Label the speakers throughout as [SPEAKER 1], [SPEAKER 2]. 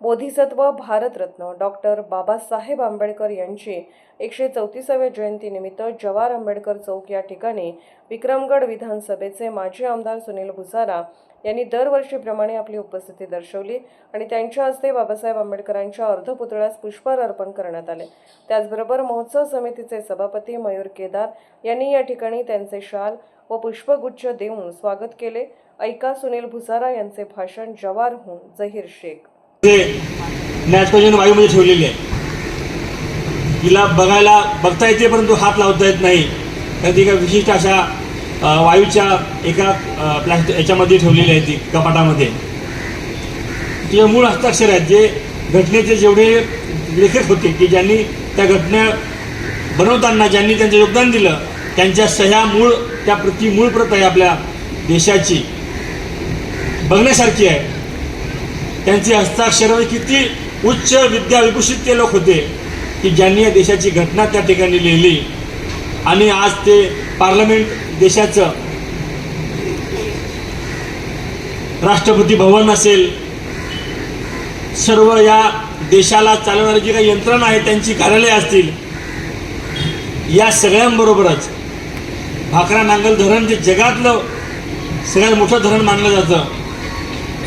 [SPEAKER 1] Bodhisattva Bharat Ratna doctor Babasaheb Ambedkar यांची एकशे चौतीसाव्या जयंतीनिमित्त जवाहर आंबेडकर चौक या ठिकाणी विक्रमगड विधानसभेचे माजी आमदार सुनील भुसारा यांनी दरवर्षीप्रमाणे आपली उपस्थिती दर्शवली आणि त्यांच्या हस्ते बाबासाहेब आंबेडकरांच्या अर्धपुतळ्यास पुष्पहार अर्पण करण्यात आले. त्याचबरोबर महोत्सव समितीचे सभापती मयूर केदार यांनी या ठिकाणी त्यांचे शाल व पुष्पगुच्छ देऊन स्वागत केले. ऐका सुनील भुसारा यांचे भाषण जवारहून जहीर शेख.
[SPEAKER 2] नायट्रोजन वायूमध्ये ठेवलेली आहे. तिला बघायला बघता येते परंतु हात लावता येत नाही. कारण ती एका विशिष्ट अशा वायूच्या एका प्लास्टिक याच्यामध्ये ठेवलेली आहे ती कपाटामध्ये. तिचे मूळ हस्ताक्षर आहेत जे घटनेचे जेवढे लेखक होते की ज्यांनी त्या घटना बनवताना ज्यांनी त्यांचं योगदान दिलं त्यांच्या सह्या मूळ त्या प्रति मूळ प्रत आहे आपल्या देशाची. बघण्यासारखी आहे. त्यांचे हस्ताक्षर किती? उच्च विद्या विभूषित ते लोक होते. की ज्यांनी या देशाची घटना त्या ठिकाणी लिहिली. आणि आज ते पार्लमेंट देशाचं राष्ट्रपती भवन असेल. सर्व या देशाला चालवणारी जी काही यंत्रणा आहे त्यांची कार्यालय असतील. या सगळ्यांबरोबरच भाकरा नांगल धरण जे जगातलं सगळ्यात मोठं धरण मानलं जातं.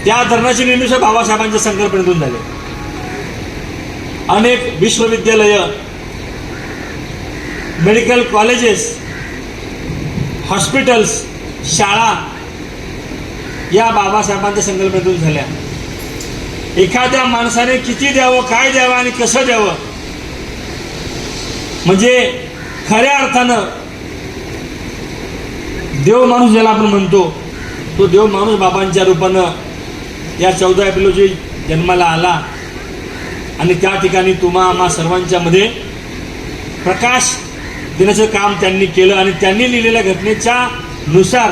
[SPEAKER 2] त्या धरणाची निर्मिती बाबासाहेबांच्या संकल्पनेतून झाली. अनेक विश्वविद्यालय मेडिकल कॉलेजेस हॉस्पिटल्स शाळा या बाबासाहेबांच्या संकल्पनेतून झाल्या. एखाद्या माणसाने किती द्यावं काय द्यावं आणि कसं द्यावं? म्हणजे खऱ्या अर्थानं देव माणूस ज्याला आपण म्हणतो तो देव माणूस बाबांच्या रूपानं या चौदा एप्रिल रोजी जन्माला आला. आणि त्या ठिकाणी तुम्हा आम्हा सर्वांच्यामध्ये प्रकाश देण्याचं काम त्यांनी केलं आणि त्यांनी लिहिलेल्या घटनेच्या नुसार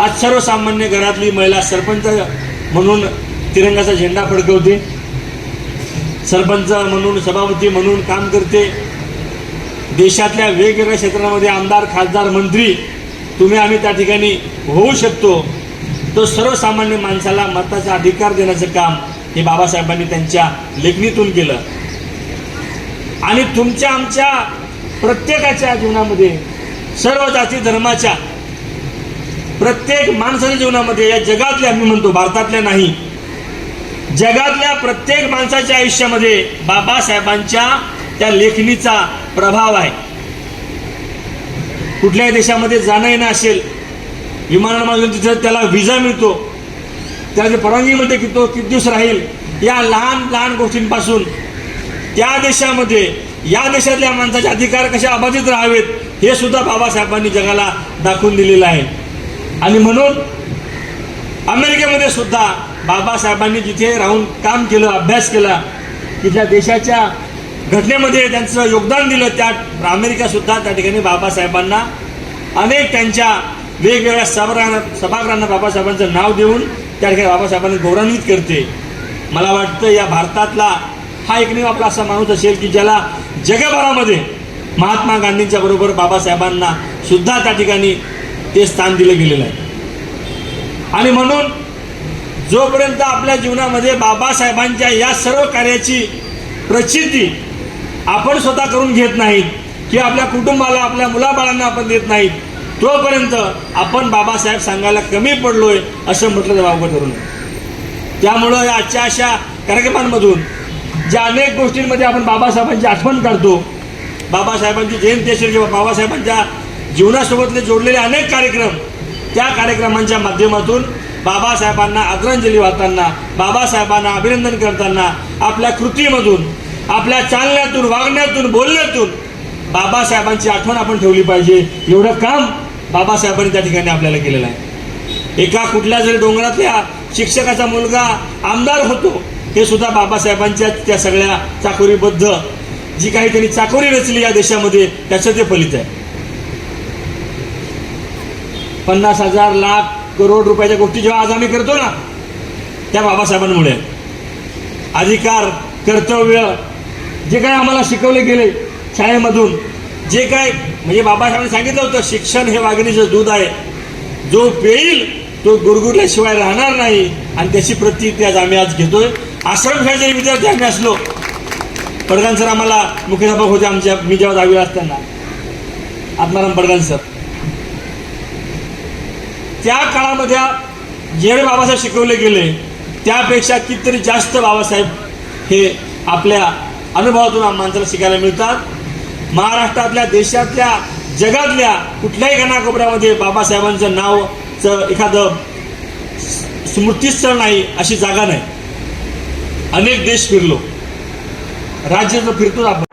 [SPEAKER 2] आज सर्वसामान्य घरातली महिला सरपंच म्हणून तिरंगाचा झेंडा फडकवते सरपंच म्हणून सभापती म्हणून काम करते देशातल्या वेगवेगळ्या क्षेत्रामध्ये आमदार खासदार मंत्री तुम्ही आम्ही त्या ठिकाणी होऊ शकतो. तो सर्वसामान्य माणसाला मताचा अधिकार देण्याचं काम हे बाबासाहेबांनी त्यांच्या लेखणीतून केलं. आणि तुमच्या आमच्या प्रत्येकाच्या जीवनामध्ये सर्व जाती धर्माच्या प्रत्येक माणसाच्या जीवनामध्ये या जगातल्या मी म्हणतो भारतातल्या नाही जगातल्या प्रत्येक माणसाच्या आयुष्यामध्ये बाबासाहेबांच्या त्या लेखणीचा प्रभाव आहे. कुठल्याही देशामध्ये जाणं येणं असेल विमानामध्ये तिथं त्याला व्हिजा मिळतो. त्याला जे परवानगी मिळते की तो किती दिवस राहील या लहान लहान गोष्टींपासून त्या देशामध्ये या देशातल्या माणसाचे अधिकार कसे अबाधित राहावेत हे सुद्धा बाबासाहेबांनी जगाला दाखवून दिलेलं आहे. आणि म्हणून अमेरिकेमध्ये सुद्धा बाबासाहेबांनी जिथे राहून काम केलं अभ्यास केला तिथल्या देशाच्या घटनेमध्ये त्यांचं योगदान दिलं त्या अमेरिकासुद्धा त्या ठिकाणी बाबासाहेबांना अनेक त्यांच्या वेगवेगळ्या सभागृहांना सभागृहांना बाबासाहेबांचं नाव देऊन त्या ठिकाणी बाबासाहेबांना गौरवान्वित करते. मला वाटतं या भारतातला हा एकमेव आपला असा माणूस असेल की ज्याला जगभरामध्ये महात्मा गांधींच्या बरोबर बाबासाहेबांना सुद्धा त्या ठिकाणी ते स्थान दिलं गेलेलं आहे. आणि म्हणून जोपर्यंत आपल्या जीवनामध्ये बाबासाहेबांच्या या सर्व कार्याची प्रचिती आपण स्वतः करून घेत नाहीत किंवा आपल्या कुटुंबाला आपल्या मुलाबाळांना आपण देत नाहीत तोपर्यंत आपण बाबासाहेब सांगायला कमी पडलोय असं म्हटलं तर धरून. ठरू नये त्यामुळं या आजच्या अशा कार्यक्रमांमधून ज्या अनेक गोष्टींमध्ये आपण बाबासाहेबांची आठवण काढतो बाबासाहेबांची जयंती असेल किंवा बाबासाहेबांच्या जीवनासोबतले जोडलेले अनेक कार्यक्रम त्या कार्यक्रमांच्या माध्यमातून बाबासाहेबांना आदरांजली वाहताना बाबासाहेबांना अभिनंदन करताना आपल्या कृतीमधून आपल्या चालण्यातून वागण्यातून बोलण्यातून बाबासाहेबांची आठवण आपण ठेवली पाहिजे. एवढं काम बाबासाहेबांनी त्या ठिकाणी आपल्याला केलेला आहे. एका कुठल्या जरी डोंगरातल्या शिक्षकाचा मुलगा आमदार होतो हे सुद्धा बाबासाहेबांच्या त्या सगळ्या चाकोरीबद्ध जी काही त्यांनी चाकोरी रचली या देशामध्ये त्याचं ते फलित आहे. पन्नास हजार लाख करोड रुपयाच्या गोष्टी जेव्हा आज आम्ही करतो ना त्या बाबासाहेबांमुळे. अधिकार कर्तव्य जे काय आम्हाला शिकवले गेले शाळेमधून जे काय म्हणजे बाबासाहेबांनी सांगितलं होतं शिक्षण हे वाघिणीचं दूध आहे. जो पेईल तो गुरगुरल्याशिवाय राहणार नाही. आणि त्याची प्रतिक्रिया आज आम्ही आज घेतोय. आश्रमशाळेत जरी विद्यार्थी आम्ही असलो. पडगाण सर आम्हाला मुख्याध्यापक होते आमच्या मी जेव्हा दहावीला असताना. आत्माराम पडगाण सर. त्या काळामध्ये जेवढे बाबासाहेब शिकवले गेले. त्यापेक्षा कितीतरी जास्त बाबासाहेब हे आपल्या अनुभवातून माणसाला शिकायला मिळतात. महाराष्ट्रातल्या देशातल्या जगातल्या कुठल्याही घणाकोपऱ्यामध्ये बाबासाहेबांचं नावचं एखादं स्मृतीस्थळ नाही अशी जागा नाही. अनेक देश फिरलो. राज्य फिरतोच आपण